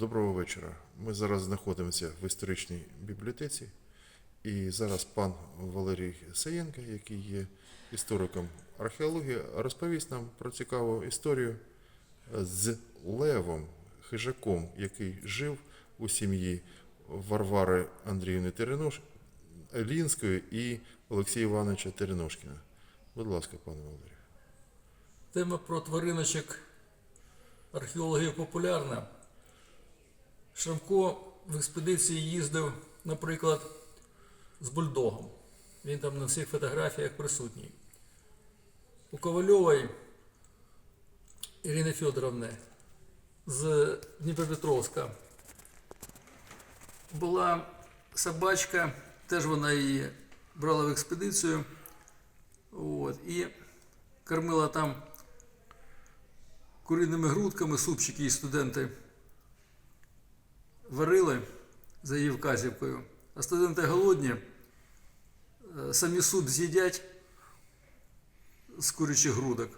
Доброго вечора. Ми зараз знаходимося в історичній бібліотеці. І зараз пан Валерій Саєнко, який є істориком археології, розповість нам про цікаву історію з Левом, хижаком, який жив у сім'ї Варвари Андріївни Теренош... Лінської і Олексія Івановича Тереношкіна. Будь ласка, пане Валерію. Тема про твариночок археологів популярна. Шрамко в експедиції їздив, наприклад, з бульдогом. Він там на всіх фотографіях присутній. У Ковальової Ірини Федоровни з Дніпропетровська була собачка, теж вона її брала в експедицію. От, і кормила там куриними грудками, супчики її студенти варили за її вказівкою. А студенти голодні, е, самі суп з'їдять з курячих грудок.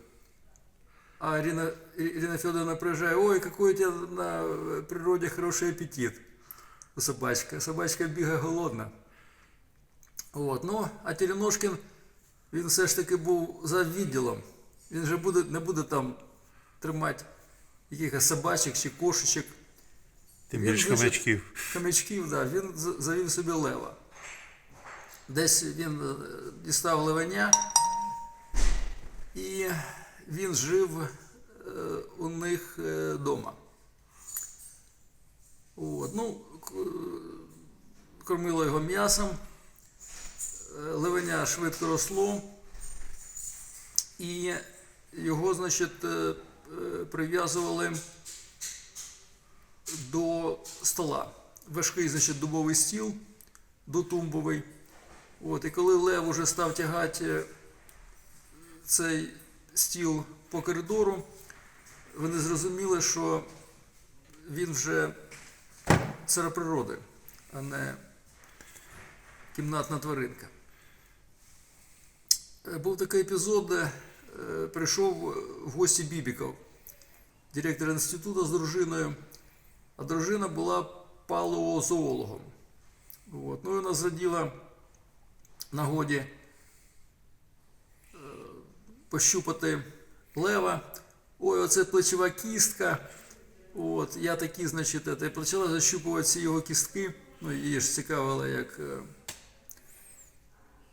А Ирина, Ирина Федоровна приезжает, ой, какой у тебя на природе хороший аппетит у собачка. Собачка бігає голодна. От. Ну, а Тереношкін, він все ж таки був за відділом. Він же буде, не буде там тримати якихось собачок чи кошечок. Тим Він більш вижив- хомячків. Хомячків, да, він завів собі лева. Десь він е, дістав левеня, і він жив е, у них вдома. От, ну, кормило його м'ясом, е, левеня швидко росло, і його, значить, е, е, прив'язували до стола. Важкий, значить, дубовий стіл дотумбовий. От, і коли Лев уже став тягати е, цей стіл по коридору, вони зрозуміли, що він вже серед природи, а не кімнатна тваринка. Е, Був такий епізод, е, прийшов в гості Бібіков, директор інституту з дружиною. А дружина була палеозоологом. От. Ну, вона зраділа нагоді е, пощупати лева. Ой, оце плечова кістка. От, я такі, значить, це, почала защупувати ці його кістки. Ну, її ж цікавила як е,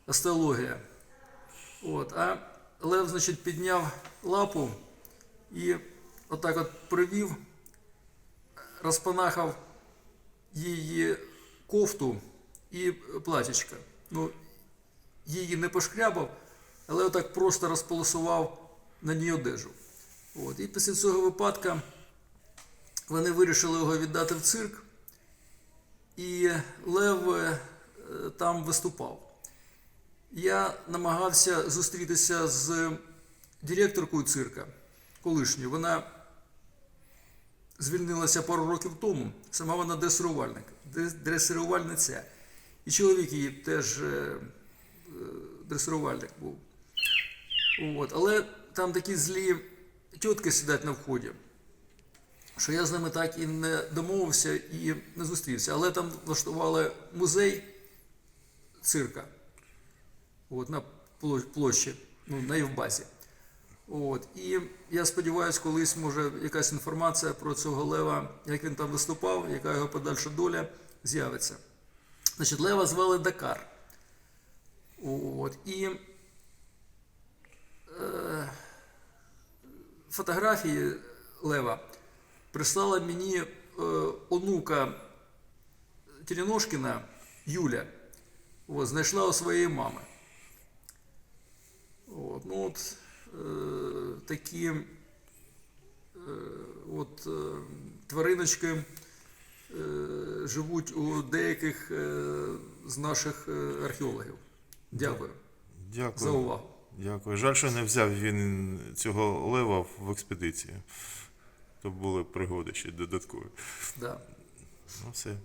остеологія. От, а лев, значить, підняв лапу і отак от привів розпанахав її кофту і платічка. Ну, її не пошкрябав, але отак просто розполосував на ній одежу. От. І після цього випадка вони вирішили його віддати в цирк, і Лев е, там виступав. Я намагався зустрітися з директоркою цирка колишньою. Вона звільнилася пару років тому. Сама вона дресирувальник, дресирувальниця. І чоловік її теж е, е, дресирувальник був. От. Але там такі злі тітки сидять на вході, що я з ними так і не домовився і не зустрівся. Але там влаштували музей цирка от, на площі, ну, на Євбазі. От. І я сподіваюся, колись може якась інформація про цього лева, як він там виступав, яка його подальша доля з'явиться. Значить, лева звали Дакар. От. І е, фотографії лева прислала мені е, онука Тереношкіна Юля. От, знайшла у своєї мами. От, ну от е, такі е, от, е, твариночки е, живуть у деяких е, з наших археологів. Дякую Дякую. за увагу. Дякую. Жаль, що не взяв він цього лева в експедицію. То були пригоди ще додаткові. Да. Ну все.